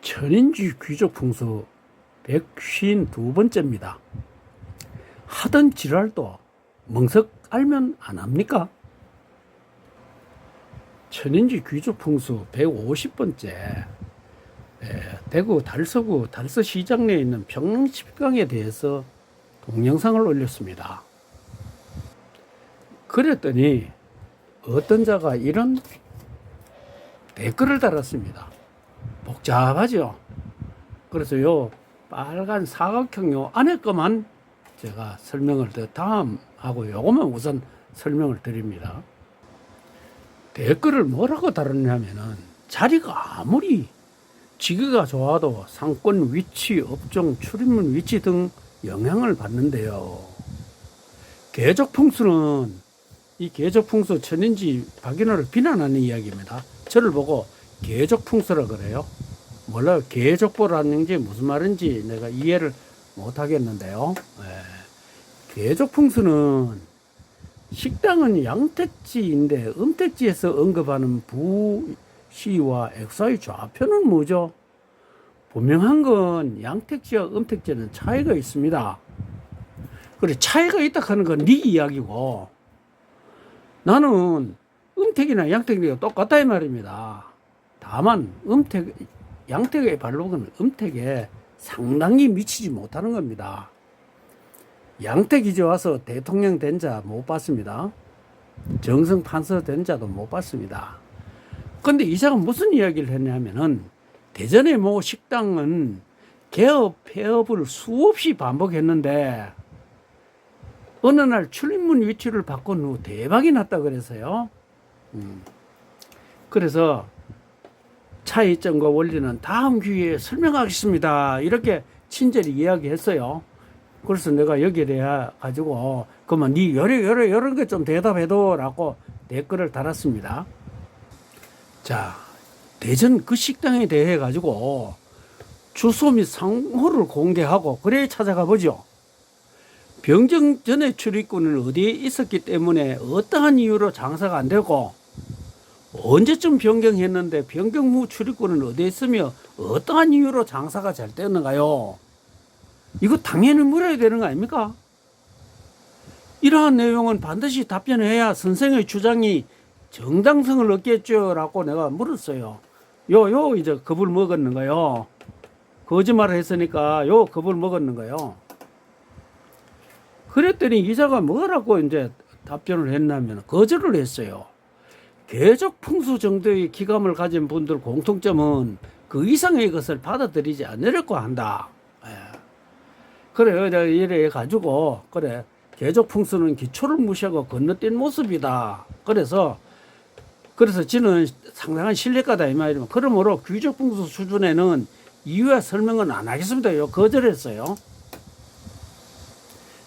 천인지 귀족 풍수 152번째입니다. 하던 지랄도 멍석 알면 안 합니까? 천인지 귀족 풍수 150번째 대구 달서구 달서시장 내에 있는 평릉십강에 대해서 동영상을 올렸습니다. 그랬더니 어떤 자가 이런 댓글을 달았습니다. 복잡하죠. 그래서 요 빨간 사각형 요 안에 거만 제가 설명을 더 다음 하고 요것만 우선 설명을 드립니다. 댓글을 뭐라고 달았냐면은 자리가 아무리 지기가 좋아도 상권 위치, 업종, 출입문 위치 등 영향을 받는데요. 계적 풍수는 이 계적 풍수 천인지 박인호를 비난하는 이야기입니다. 저를 보고 계적 풍수라 그래요. 몰라요. 계적보라는 게 무슨 말인지 내가 이해를 못 하겠는데요. 예. 계적 풍수는 식당은 양택지인데 음택지에서 언급하는 부시와 엑사의 좌표는 뭐죠? 분명한 건 양택지와 음택지는 차이가 있습니다. 그래 차이가 있다 하는 건 네 이야기고 나는 음택이나 양택이가 똑같다 이 말입니다. 다만 음택 양택의 발록은 음택에 상당히 미치지 못하는 겁니다. 양택 이제 와서 대통령 된 자 못 봤습니다. 정성 판서 된 자도 못 봤습니다. 근데 이자가 무슨 이야기를 했냐면은 대전의 모 식당은 개업, 폐업을 수없이 반복했는데 어느 날 출입문 위치를 바꾼 후 대박이 났다 그래서요. 음. 그래서 차이점과 원리는 다음 기회에 설명하겠습니다. 이렇게 친절히 이야기했어요. 그래서 내가 여기에 대해 가지고 그러면 네 여러 여러 여러 게 좀 대답해도라고 댓글을 달았습니다. 자 대전 그 식당에 대해 가지고 주소 및 상호를 공개하고 그래 찾아가 보죠. 병정 전에 출입구는 어디에 있었기 때문에 어떠한 이유로 장사가 안 되고 언제쯤 변경했는데 변경 후 출입구는 어디에 있으며 어떠한 이유로 장사가 잘 되는가요? 이거 당연히 물어야 되는 거 아닙니까? 이러한 내용은 반드시 답변해야 선생의 주장이 정당성을 얻겠죠. 라고 내가 물었어요. 요, 요, 이제 겁을 먹었는가요? 거짓말을 했으니까 요 겁을 먹었는가요? 그랬더니 기자가 뭐라고 이제 답변을 했냐면 거절을 했어요. 계적 풍수 정도의 기감을 가진 분들 공통점은 그 이상의 것을 받아들이지 않으려고 한다. 예. 내가 이래 가지고 그래 계적 풍수는 기초를 무시하고 건너뛴 모습이다. 그래서 그래서 저는 상당한 신뢰가다 이 말이면 그러므로 귀족 풍수 수준에는 이유와 설명은 안 하겠습니다. 요 거절했어요.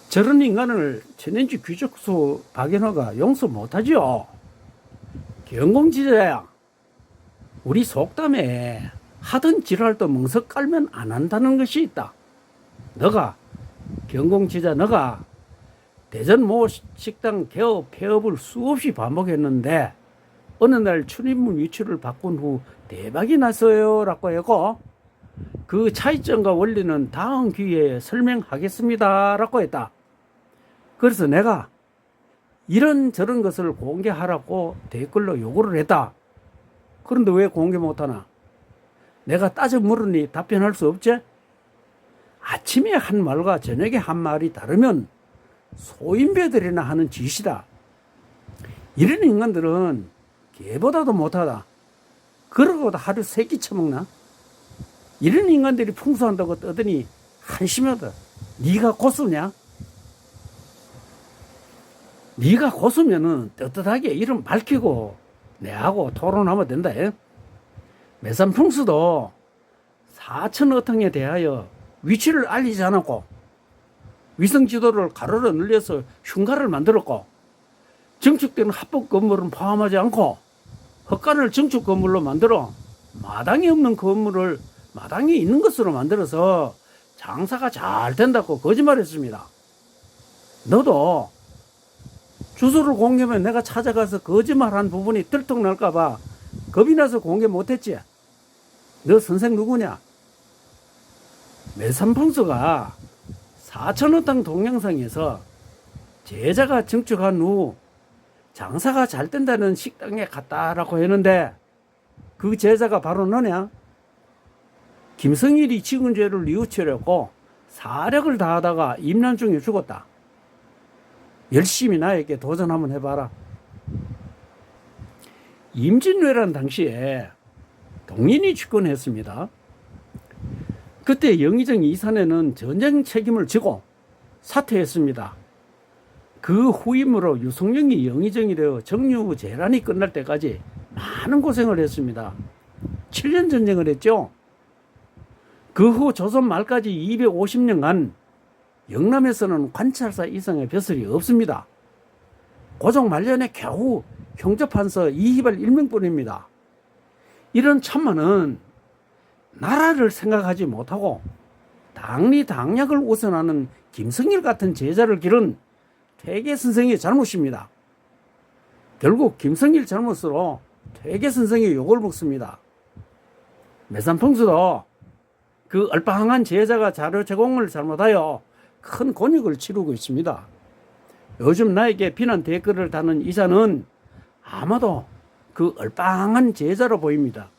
저런 인간을 천연지 귀족수 박연호가 용서 못하죠. 경공지자야. 우리 속담에 하던 지랄도 멍석 깔면 안 한다는 것이 있다. 너가 경공지자 너가 대전 모 식당 개업 폐업을 수없이 반복했는데 어느 날 출입문 위치를 바꾼 후 대박이 났어요라고 하고 그 차이점과 원리는 다음 기회에 설명하겠습니다라고 했다. 그래서 내가 이런 저런 것을 공개하라고 댓글로 요구를 했다. 그런데 왜 공개 못하나? 내가 따져 물으니 답변할 수 없지? 아침에 한 말과 저녁에 한 말이 다르면 소인배들이나 하는 짓이다. 이런 인간들은 개보다도 못하다. 그러고도 하루 세 끼 처먹나? 이런 인간들이 풍수한다고 떠더니 한심하다. 네가 고수냐? 네가 고수면은 떳떳하게 이름 밝히고 내하고 토론하면 된다. 예? 매산풍수도 사천 어탕에 대하여 위치를 알리지 않았고 위성 지도를 가로로 늘려서 흉가를 만들었고 증축되는 합법 건물은 포함하지 않고 헛간을 증축 건물로 만들어 마당이 없는 건물을 마당이 있는 것으로 만들어서 장사가 잘 된다고 거짓말했습니다. 너도 주소를 공개하면 내가 찾아가서 거짓말한 부분이 들통 날까봐 겁이 나서 공개 못했지. 너 선생 누구냐? 매산풍수가 사천원 땅 동영상에서 제자가 증축한 후 장사가 잘 된다는 식당에 갔다라고 했는데 그 제자가 바로 너냐? 김성일이 지은 죄를 뉘우치려고 사력을 다하다가 임난 중에 죽었다. 열심히 나에게 도전 한번 해봐라. 임진왜란 당시에 동인이 집권했습니다. 그때 영의정 이산에는 전쟁 책임을 지고 사퇴했습니다. 그 후임으로 유성룡이 영의정이 되어 정유 재란이 끝날 때까지 많은 고생을 했습니다. 7년 전쟁을 했죠. 그 후 조선 말까지 250년간 영남에서는 관찰사 이상의 벼슬이 없습니다. 고종 말년에 겨우 형접한서 이희발 일명뿐입니다. 이런 참만은 나라를 생각하지 못하고 당리 당략을 우선하는 김성일 같은 제자를 기른 퇴계 선생의 잘못입니다. 결국 김성일 잘못으로 퇴계 선생의 욕을 먹습니다. 매산풍수도 그 얼빵한 제자가 자료 제공을 잘못하여 큰 곤욕을 치르고 있습니다. 요즘 나에게 비난 댓글을 다는 이자는 아마도 그 얼빵한 제자로 보입니다.